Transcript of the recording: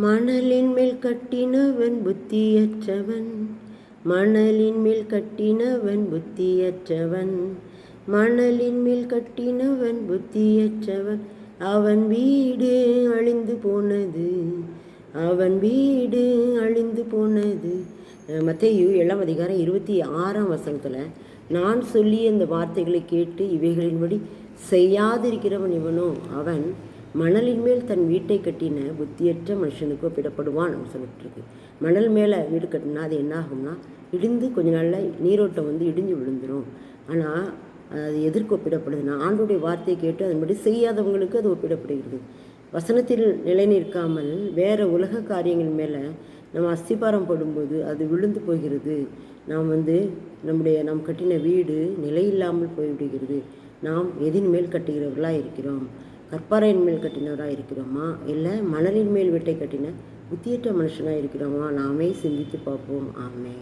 மணலின் மேல் கட்டினவன் புத்தியற்றவன். மணலின் மேல் கட்டினவன் புத்தியற்றவன். மணலின் மேல் கட்டினவன் புத்தியற்றவன். அவன் வீடு அழிந்து போனது. அவன் வீடு அழிந்து போனது. மத்தையு ஏழாம் அதிகாரம் இருபத்தி ஆறாம் வசனத்தில் நான் சொல்லி அந்த வார்த்தைகளை கேட்டு இவைகளின்படி செய்யாதிருக்கிறவன் இவனோ? அவன் மணலின் மேல் தன் வீட்டை கட்டின புத்தியற்ற மனுஷனுக்கு ஒப்பிடப்படுவான் அப்படின்னு சொல்லிட்டு இருக்கு மணல் மேலே வீடு கட்டினா அது என்ன ஆகும்னா இடிந்து கொஞ்ச நாளில் நீரோட்டம் வந்து இடிஞ்சு விழுந்துடும் ஆனால் அது எதிர்க்கு ஒப்பிடப்படுதுன்னா ஆண்டுடைய வார்த்தையை கேட்டு அதன்படி செய்யாதவங்களுக்கு அது ஒப்பிடப்படுகிறது. வசனத்தில் நிலை நிற்காமல் வேறு உலக காரியங்கள் மேலே நம்ம அஸ்திபாரம் போடும்போது அது விழுந்து போகிறது. நாம் வந்து நம்முடைய நாம் கட்டின வீடு நிலையில்லாமல் போய்விடுகிறது. நாம் எதின் மேல் கட்டுகிறவர்களாக இருக்கிறோம். கற்பாறையின் மேல் கட்டினவராக இருக்கிறோமா? இல்லை மணலின் மேல் வீட்டை கட்டின புத்தியற்ற மனுஷனாக இருக்கிறோமா? நாமே சிந்தித்து பார்ப்போம். ஆமே